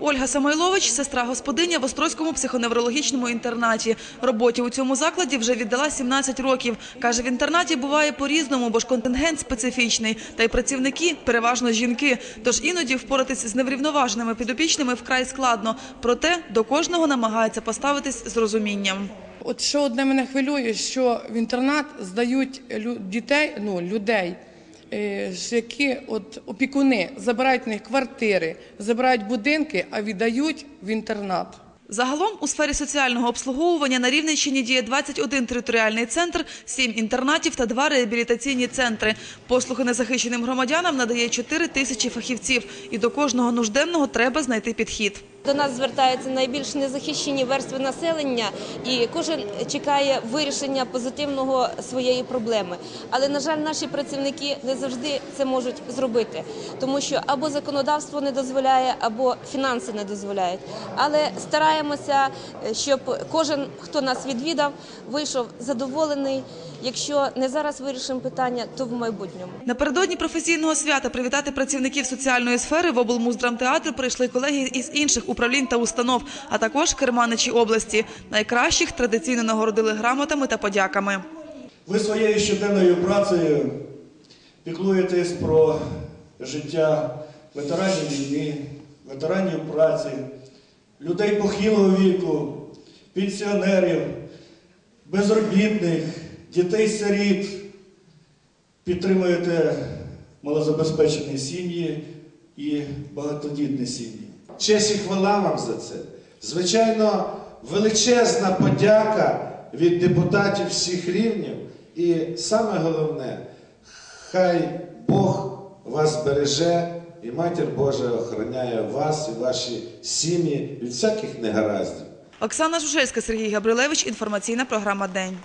Ольга Самойлович – сестра господиня в Острозькому психоневрологічному інтернаті. Роботі у цьому закладі вже віддала 17 років. Каже, в інтернаті буває по-різному, бо ж контингент специфічний. Та й працівники – переважно жінки. Тож іноді впоратись з неврівноваженими підопічними вкрай складно. Проте до кожного намагається поставитись з розумінням. От що одне мене хвилює, що в інтернат здають дітей, ну людей, які от опікуни забирають в них квартири, забирають будинки, а віддають в інтернат. Загалом у сфері соціального обслуговування на Рівненщині діє 21 територіальний центр, 7 інтернатів та 2 реабілітаційні центри. Послуги незахищеним громадянам надає 4 тисячі фахівців. І до кожного нужденного треба знайти підхід. До нас звертаються найбільш незахищені верстви населення, і кожен чекає вирішення позитивного своєї проблеми. Але на жаль, наші працівники не завжди це можуть зробити, тому що або законодавство не дозволяє, або фінанси не дозволяють. Але стараємося, е, щоб кожен, хто нас відвідав, вийшов задоволений. Якщо не зараз вирішимо питання, то в майбутньому. Напередодні професійного свята привітати працівників соціальної сфери в облмуздрамтеатр прийшли колеги із інших управлінь та установ, а також керманичі області. Найкращих традиційно нагородили грамотами та подяками. Ви своєю щоденною працею піклуєтесь про життя ветеранів війни, ветеранів праці, людей похилого віку, пенсіонерів, безробітних, дітей-сиріт. Підтримуєте малозабезпечені сім'ї і багатодітні сім'ї. Честь і хвала вам за це. Звичайно, величезна подяка від депутатів всіх рівнів. І саме головне, хай Бог вас береже і Матір Божа охороняє вас і ваші сім'ї від всяких негараздів. Оксана Жужельська, Сергій Габрилевич. Інформаційна програма День.